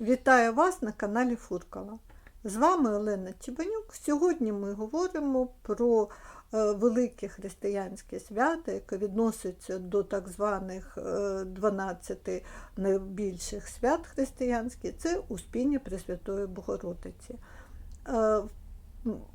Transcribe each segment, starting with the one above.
Вітаю вас на каналі Фуркала. З вами Олена Чебанюк. Сьогодні ми говоримо про е, велике християнське свято, яке відноситься до так званих е, 12 найбільших свят християнських. Це Успіння Пресвятої Богородиці. Е,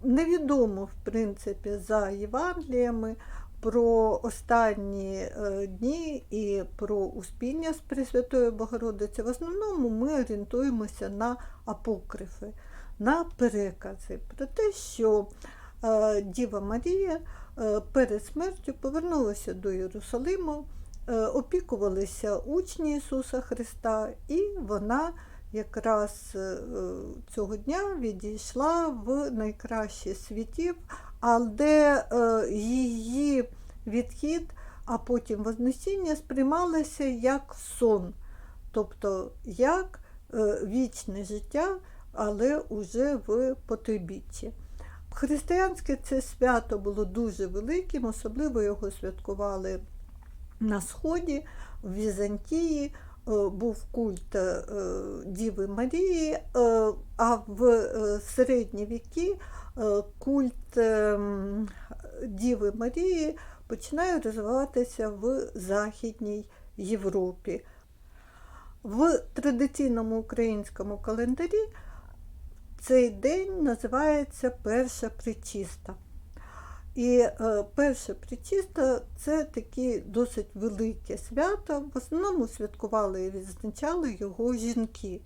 Невідомо, в принципі, за Євангеліями про останні е, дні і про успіння з Пресвятої Богородиці. В основному ми орієнтуємося на апокрифи, на перекази про те, що е, Діва Марія е, перед смертю повернулася до Єрусалиму, опікувалися учні Ісуса Христа, і вона якраз цього дня відійшла в найкращий світів, але її відхід, а потім вознесіння сприймалося як сон, тобто як е, вічне життя, але уже в потойбіччі. Християнське це свято було дуже великим, особливо його святкували на Сході, в Візантії. е, Був культ е, Діви Марії, а в середні віки культ ем, Діви Марії починає розвиватися в Західній Європі. В традиційному українському календарі цей день називається Перша Причиста. І е, перше причиста це таке досить велике свято. В основному святкували і відзначали його жінки.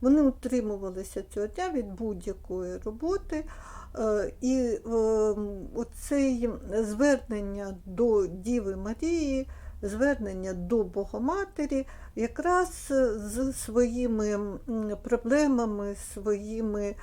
Вони утримувалися цього дня від будь-якої роботи. Е, і е, оце звернення до Діви Марії, звернення до Богоматері, якраз з своїми проблемами, своїми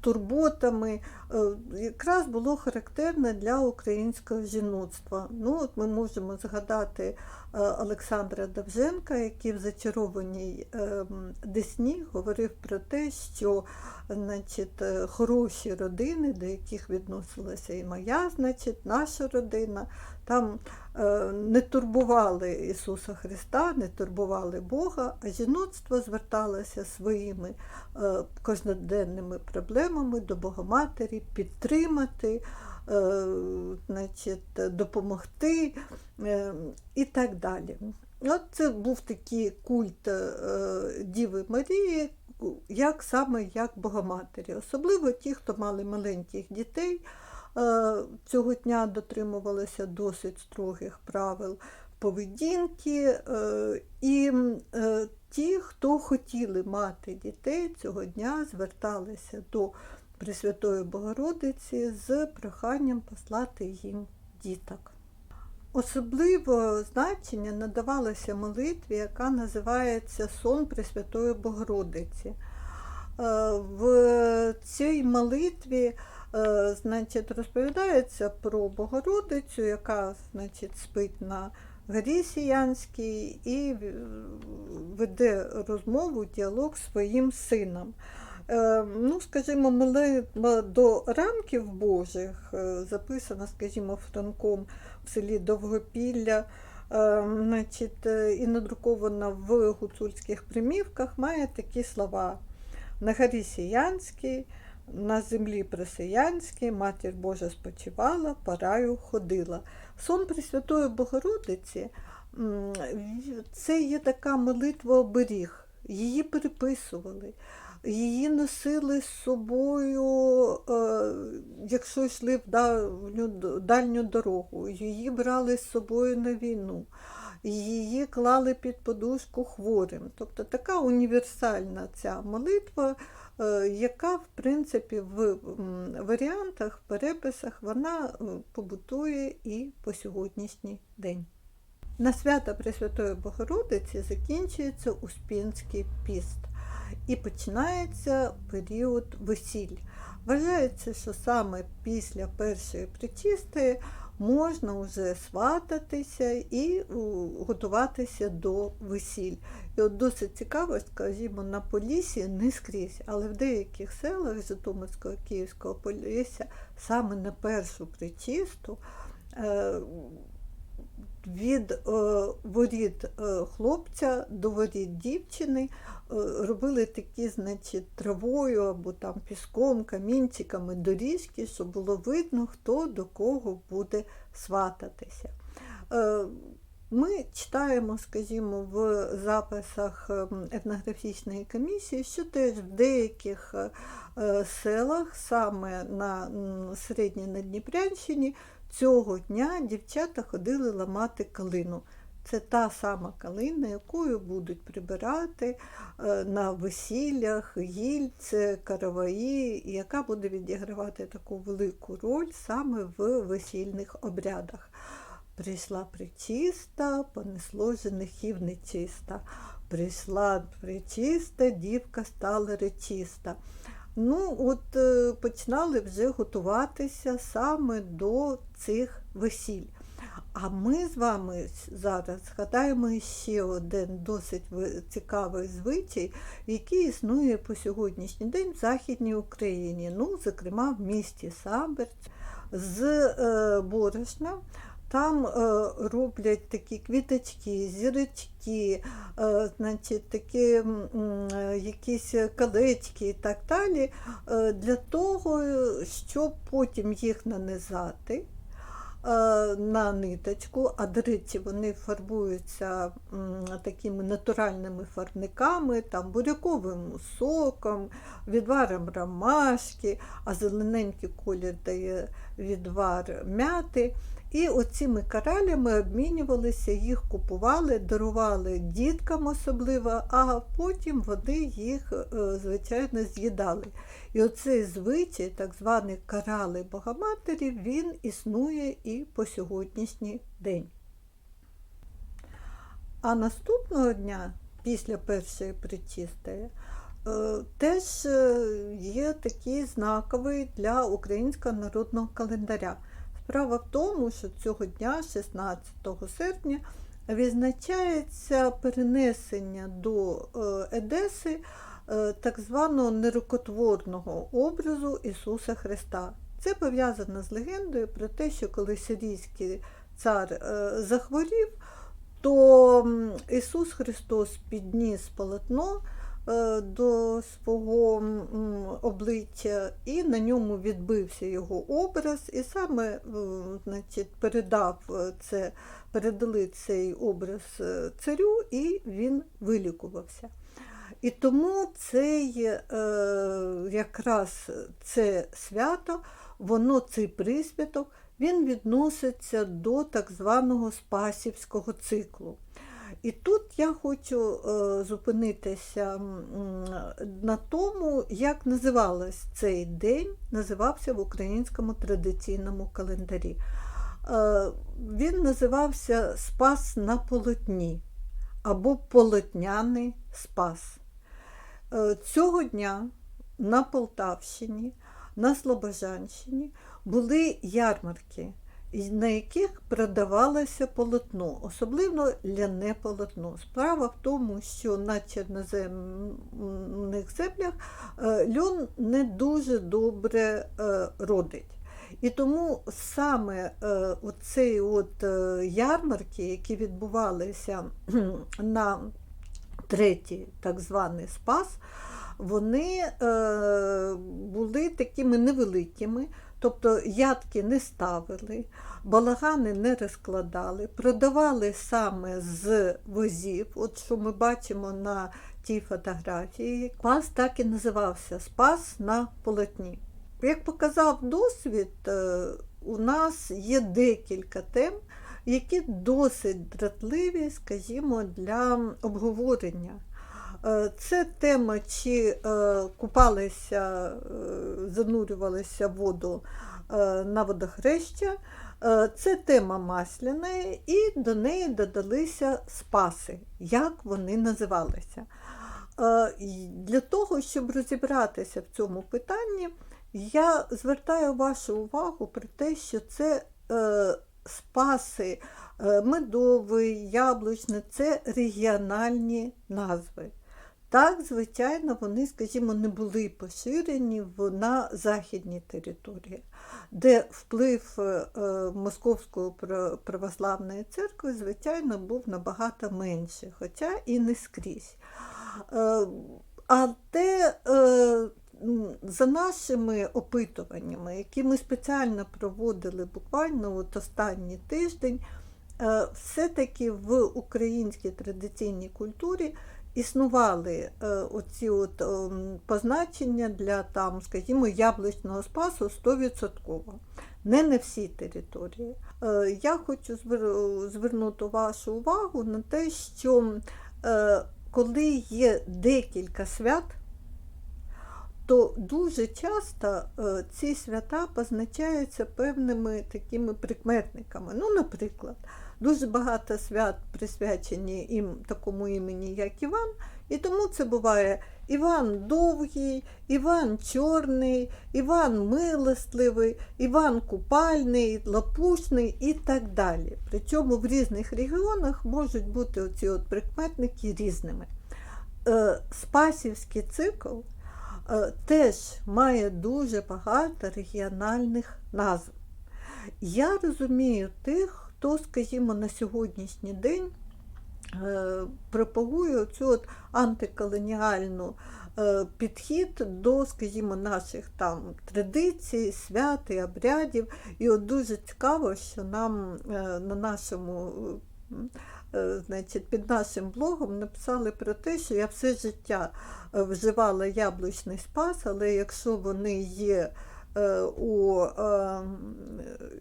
турботами, е, якраз було характерне для українського жіноцтва. Ну, от Ми можемо згадати е, Олександра Довженка, який в зачарованій е, Десні говорив про те, що значить, е, хороші родини, до яких відносилася і моя, значить, наша родина, там е, не турбували Ісуса Христа, не турбували Бога, а жіноцтво зверталося своїми е, кожноденними проблемами до Богоматері, підтримати, е, значить, допомогти і так далі. От це був такий культ Діви Марії, як саме як Богоматері. Особливо ті, хто мали маленьких дітей, цього дня дотримувалися досить строгих правил поведінки. е, І е, ті, хто хотіли мати дітей, цього дня зверталися до Пресвятої Богородиці з проханням послати їм діток. Особливо значення надавалося молитві, яка називається Сон Пресвятої Богородиці. Е, В цій молитві е, значить, розповідається про Богородицю, яка значить, спить на горі Сіянській і е, веде розмову, діалог з своїм сином. Е, Ну, скажімо, молитва до ранків Божих е, записана, скажімо, Франком в селі Довгопілля, е, значить, е, і надрукована в гуцульських примівках, має такі слова. На горі Сіянській, на землі Пресиянській, Матір Божа спочивала, параю ходила. Сон Пресвятої Богородиці це є така молитва оберіг. Її переписували, її носили з собою, е, якщо йшли в дальню, дорогу, її брали з собою на війну, її клали під подушку хворим. Тобто така універсальна ця молитва, яка, в принципі, в варіантах, переписах вона е, побутує і по сьогоднішній день. На свято Пресвятої Богородиці закінчується Успінський піст і починається період весіль. Вважається, що саме після першої причисти можна вже свататися і готуватися до весіль. І от досить цікаво, скажімо, на Полісі не скрізь, але в деяких селах Житомирського Київського Полісся саме на першу причисту е, від е, воріт е, хлопця до воріт дівчини е, робили такі, значить, травою або там піском, камінчиками доріжки, щоб було видно, хто до кого буде свататися. Ми читаємо, скажімо, в записах ем, етнографічної комісії, що теж в деяких селах, саме на середній Надніпрянщині, цього дня дівчата ходили ламати калину. Це та сама калина, якою будуть прибирати е, на весіллях, гільце, караваї, яка буде відігравати таку велику роль саме в весільних обрядах. Прийшла причиста, понесло женихів нечиста. Прийшла причиста, дівка стала речиста. Ну, от е, починали вже готуватися саме до цих весіль. А ми з вами зараз згадаємо ще один досить цікавий звичай, який існує по сьогоднішній день в Західній Україні, ну, зокрема в місті Самберць з е, борошна. Там е, роблять такі квіточки, зірочки, е, значить, такі якісь колечки і так далі, е, для того, щоб потім їх нанизати на ниточку, а до речі, вони фарбуються такими натуральними фарбниками, там буряковим соком, відваром ромашки, а зелененький колір дає відвар мяти. І оціми каралями обмінювалися, їх купували, дарували діткам особливо, а потім вони їх, е, звичайно, з'їдали. І оцей звичай, так званий карали Богоматері, він існує і по сьогоднішній день. А наступного дня, після першої причистої, е, теж е, є такий знаковий для українського народного календаря. Справа в тому, що цього дня, 16 серпня, відзначається перенесення до Едеси е, так званого нерукотворного образу Ісуса Христа. Це пов'язано з легендою про те, що коли сирійський цар е, захворів, то Ісус Христос підніс полотно до свого обличчя, і на ньому відбився його образ, і саме е, значить, передав е, це, передали цей образ е, царю, і він вилікувався. І тому цей е, якраз це свято, воно цей присвяток, він відноситься до так званого Спасівського циклу. І тут я хочу е, зупинитися на тому, як називалось цей день, називався в українському традиційному календарі. Е, він називався Спас на полотні або Полотняний Спас. Е, Цього дня на Полтавщині, на Слобожанщині були ярмарки, на яких продавалося полотно, особливо ляне полотно. Справа в тому, що на чорноземних землях е, льон не дуже добре е, родить. І тому саме е, оцей от ярмарки, які відбувалися на третій так званий спас, вони були такими невеликими, тобто ядки не ставили, балагани не розкладали, продавали саме з возів, от що ми бачимо на тій фотографії. Спас так і називався Спас на полотні. Як показав досвід, е, у нас є декілька тем, які досить дратливі, скажімо, для обговорення. Е, Це тема, чи е, купалися, занурювалися в воду на водохреща. Е, Це тема масляна, і до неї додалися спаси, як вони називалися. Е, Для того, щоб розібратися в цьому питанні, я звертаю вашу увагу про те, що це е, спаси медовий, яблучний це регіональні назви. Так, звичайно, вони, скажімо, не були поширені на західній території. де вплив е, е, Московської православної церкви, звичайно, був набагато менший, хоча і не скрізь. Е, Але за нашими опитуваннями, які ми спеціально проводили буквально от останній тиждень, все-таки в українській традиційній культурі існували е, оці от, ем, позначення для там, скажімо, яблучного спасу 100%. Не на всій території. Е, Я хочу звер- звернути вашу увагу на те, що е, коли є декілька свят, то дуже часто е, ці свята позначаються певними такими прикметниками. Ну, наприклад, дуже багато свят присвячені їм такому імені, як Іван, і тому це буває Іван Довгий, Іван Чорний, Іван Милостливий, Іван Купальний, Лапушний і так далі. Причому в різних регіонах можуть бути оці от прикметники різними. Е, Спасівський цикл е, теж має дуже багато регіональних назв. Я розумію тих, хто, скажімо, на сьогоднішній день е, пропагує цю от антиколоніальну е, підхід до, скажімо, наших там традицій, свят і обрядів. І от дуже цікаво, що нам е, на нашому значить, під нашим блогом написали про те, що я все життя вживала яблучний спас, але якщо вони є у, е,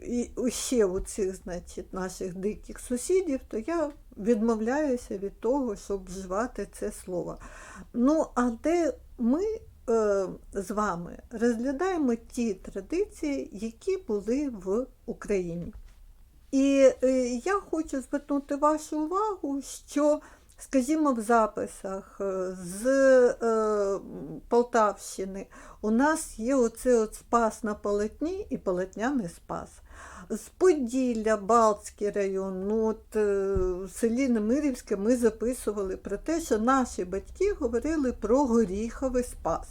і- ще у цих значить, наших диких сусідів, то я відмовляюся від того, щоб вживати це слово. Ну, але ми е, з вами розглядаємо ті традиції, які були в Україні. І е, я хочу звернути вашу увагу, що, скажімо, в записах е, з е, Полтавщини у нас є оце от спас на полотні і полотняний спас. З Поділля, Балтський район, ну от е, в селі Немирівське ми записували про те, що наші батьки говорили про горіховий спас.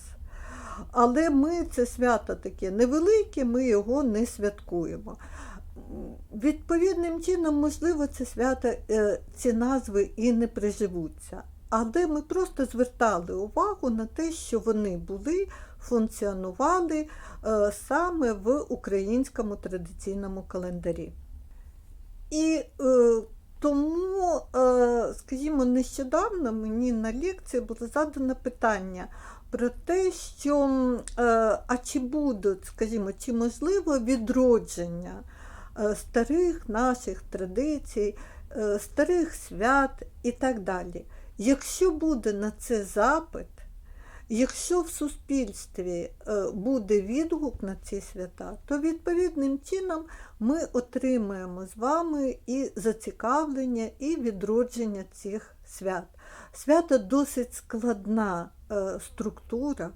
Але ми це свято таке невелике, ми його не святкуємо. Відповідним чином, можливо, це свято, е, ці назви і не приживуться. Але ми просто звертали увагу на те, що вони були, функціонували е, саме в українському традиційному календарі. І е, тому, скажімо, нещодавно мені на лекції було задано питання про те, що а чи будуть, скажімо, чи можливо відродження старих наших традицій, е, старих свят і так далі. Якщо буде на це запит, якщо в суспільстві е, буде відгук на ці свята, то відповідним чином ми отримаємо з вами і зацікавлення, і відродження цих свят. Свято досить складна е, структура,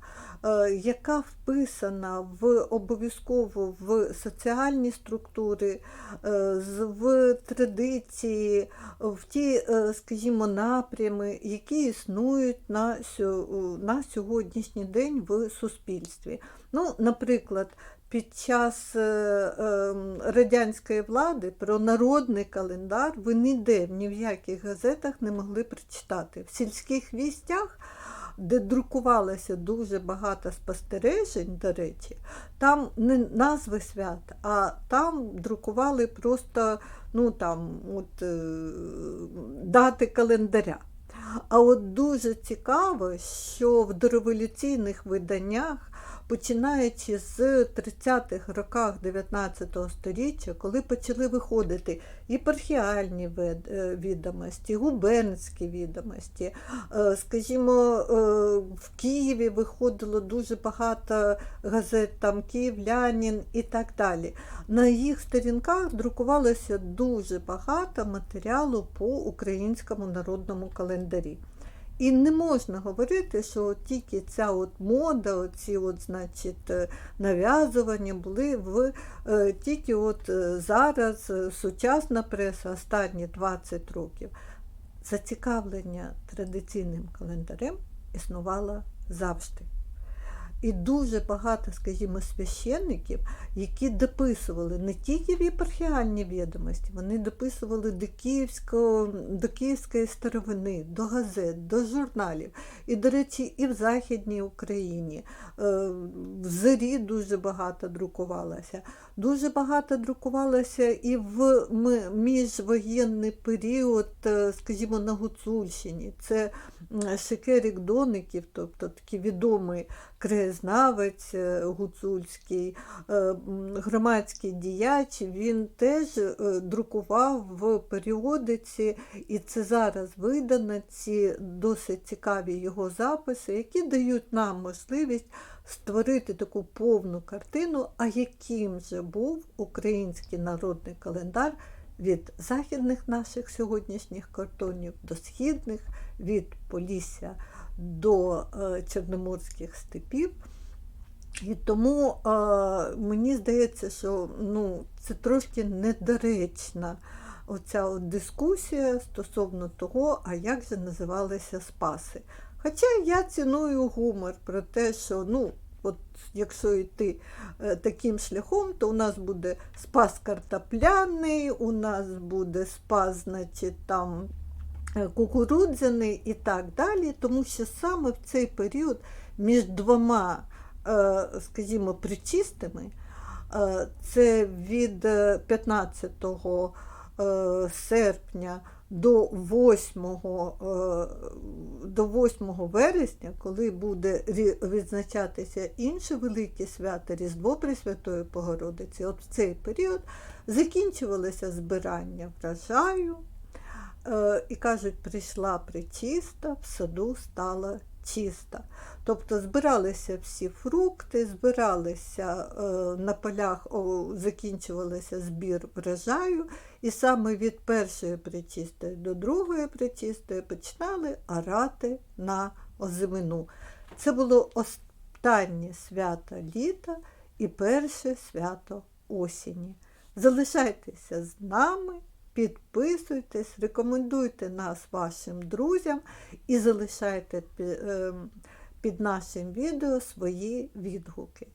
е, яка вписана в обов'язково в соціальні структури, е, в традиції, в ті, е, скажімо, напрями, які існують на, на сьогоднішній день в суспільстві. Ну, наприклад, під час е, е, радянської влади про народний календар ви ніде ні в яких газетах не могли прочитати. В сільських вістях, де друкувалося дуже багато спостережень, до речі, там не назви свят, а там друкували просто ну, там, от, е, дати календаря. А от дуже цікаво, що в дореволюційних виданнях, починаючи з 30-х роках 19 століття, коли почали виходити єпархіальні вед- е, відомості, губернські відомості, е, скажімо, е, в Києві виходило дуже багато газет, там Київлянин і так далі. На їх сторінках друкувалося дуже багато матеріалу по українському народному календарі. І не можна говорити, що тільки ця от мода, оці от, значить, е, нав'язування були в е, тільки от е, зараз сучасна преса останні 20 років. Зацікавлення традиційним календарем існувало завжди. І дуже багато, скажімо, священників, які дописували не тільки в єпархіальні відомості, вони дописували до, Київського, до Київської старовини, до газет, до журналів. І, до речі, і в Західній Україні. Е, В зорі дуже багато друкувалося. Дуже багато друкувалося і в міжвоєнний період, е, скажімо, на Гуцульщині. Це м, Шекерік Доників, тобто такий відомий краєзнавець е, гуцульський, е, громадський діяч, він теж друкував в періодиці, і це зараз видано ці досить цікаві його записи, які дають нам можливість створити таку повну картину, а яким же був український народний календар від західних наших сьогоднішніх кордонів до східних, від Полісся до е, Чорноморських степів. І тому е, мені здається, що ну, це трошки недоречна оця от дискусія стосовно того, а як же називалися спаси. Хоча я ціную гумор про те, що ну, от якщо йти е, таким шляхом, то у нас буде спас картопляний, у нас буде спас, значить, там е, кукурудзяний і так далі, тому що саме в цей період між двома, е, скажімо, причистими, це від е, 15 е, серпня до 8, е, до 8 вересня, коли буде відзначатися інше велике свято Різдво Пресвятої Богородиці, от в цей період закінчувалося збирання врожаю. Е, І кажуть, прийшла причиста, в саду стала чиста. Тобто збиралися всі фрукти, збиралися е, на полях, о, закінчувалося збір врожаю, і саме від першої причистої до другої причистої починали орати на озимину. Це було останнє свято літа і перше свято осені. Залишайтеся з нами, підписуйтесь, рекомендуйте нас вашим друзям і залишайте ем, під нашим відео свої відгуки.